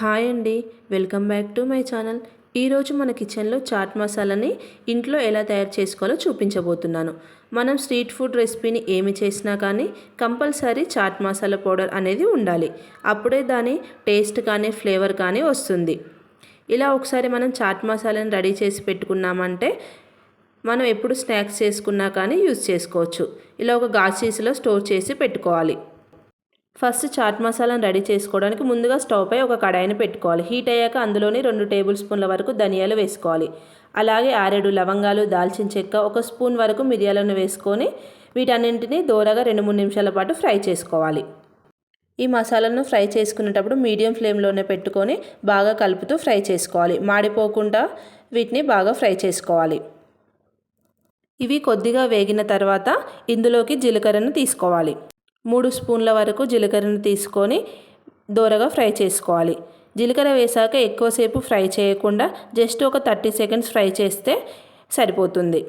Hi అండి welcome back to my channel. ఈరోజు మన కిచెన్లో చాట్ మసాలాని ఇంట్లో ఎలా తయారు చేసుకోవాలో చూపించబోతున్నాను. మనం స్ట్రీట్ ఫుడ్ రెసిపీని ఏమి చేసినా కానీ కంపల్సరీ చాట్ మసాలా పౌడర్ అనేది ఉండాలి. అప్పుడే దాని టేస్ట్ కానీ ఫ్లేవర్ కానీ వస్తుంది. ఇలా ఒకసారి మనం చాట్ మసాలాని రెడీ చేసి పెట్టుకున్నామంటే మనం ఎప్పుడు స్నాక్స్ చేసుకున్నా కానీ యూజ్ చేసుకోవచ్చు. ఇలా ఒక గాసీస్లో స్టోర్ చేసి పెట్టుకోవాలి. ఫస్ట్ చాట్ మసాలాను రెడీ చేసుకోవడానికి ముందుగా స్టవ్ పై ఒక కడాయిని పెట్టుకోవాలి. హీట్ అయ్యాక అందులోని రెండు టేబుల్ స్పూన్ల వరకు ధనియాలు వేసుకోవాలి. అలాగే ఆరేడు లవంగాలు దాల్చిన చెక్క ఒక స్పూన్ వరకు మిరియాలను వేసుకొని వీటన్నింటినీ దోరగా రెండు మూడు నిమిషాల పాటు ఫ్రై చేసుకోవాలి. ఈ మసాలాను ఫ్రై చేసుకునేటప్పుడు మీడియం ఫ్లేమ్లోనే పెట్టుకొని బాగా కలుపుతూ ఫ్రై చేసుకోవాలి. మాడిపోకుండా వీటిని బాగా ఫ్రై చేసుకోవాలి. ఇవి కొద్దిగా వేగిన తర్వాత ఇందులోకి జీలకర్రను తీసుకోవాలి. మూడు స్పూన్ల వరకు జీలకర్రను తీసుకొని దోరగా ఫ్రై చేసుకోవాలి. జీలకర్ర వేసాక ఎక్కువసేపు ఫ్రై చేయకుండా జస్ట్ ఒక థర్టీ సెకండ్స్ ఫ్రై చేస్తే సరిపోతుంది.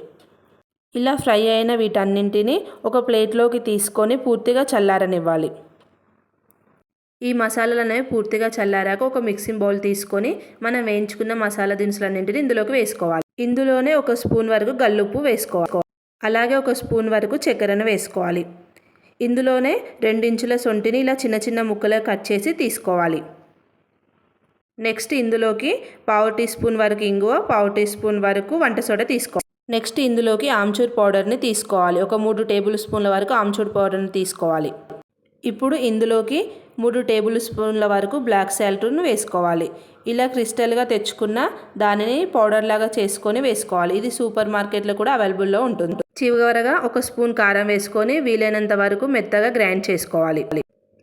ఇలా ఫ్రై అయిన వీటన్నింటినీ ఒక ప్లేట్లోకి తీసుకొని పూర్తిగా చల్లారనివ్వాలి. ఈ మసాలాలు అనేవి పూర్తిగా చల్లారాక ఒక మిక్సింగ్ బౌల్ తీసుకొని మనం వేయించుకున్న మసాలా దినుసులన్నింటిని ఇందులోకి వేసుకోవాలి. ఇందులోనే ఒక స్పూన్ వరకు గల్లుప్పు వేసుకోవాలి. అలాగే ఒక స్పూన్ వరకు చక్కెరను వేసుకోవాలి. ఇందులోనే రెండించుల సొంటిని ఇలా చిన్న చిన్న ముక్కలు కట్ చేసి తీసుకోవాలి. నెక్స్ట్ ఇందులోకి పావు టీ స్పూన్ వరకు ఇంగువ పావు టీ స్పూన్ వరకు వంట సోడా తీసుకోవాలి నెక్స్ట్ ఇందులోకి ఆమ్చూర్ పౌడర్ని తీసుకోవాలి. ఒక మూడు టేబుల్ స్పూన్ల వరకు ఆమ్చూర్ పౌడర్ని తీసుకోవాలి. ఇప్పుడు ఇందులోకి మూడు టేబుల్ స్పూన్ల వరకు బ్లాక్ సాల్ట్ను వేసుకోవాలి. ఇలా క్రిస్టల్గా తెచ్చుకున్న దానిని పౌడర్ లాగా చేసుకొని వేసుకోవాలి. ఇది సూపర్ మార్కెట్లో కూడా అవైలబుల్లో ఉంటుంది. చివరగా ఒక స్పూన్ కారం వేసుకొని వీలైనంత వరకు మెత్తగా గ్రైండ్ చేసుకోవాలి.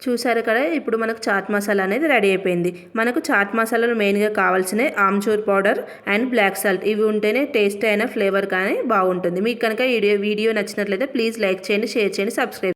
చూసారు కదా ఇప్పుడు మనకు చాట్ మసాలా అనేది రెడీ అయిపోయింది. మనకు చాట్ మసాలాలు మెయిన్గా కావాల్సిన amchur powder and black salt. ఇవి ఉంటేనే టేస్ట్ అయిన ఫ్లేవర్ కానీ బాగుంటుంది. మీకు కనుక వీడియో వీడియో నచ్చినట్లయితే ప్లీజ్ లైక్ చేయండి షేర్ చేయండి సబ్స్క్రైబ్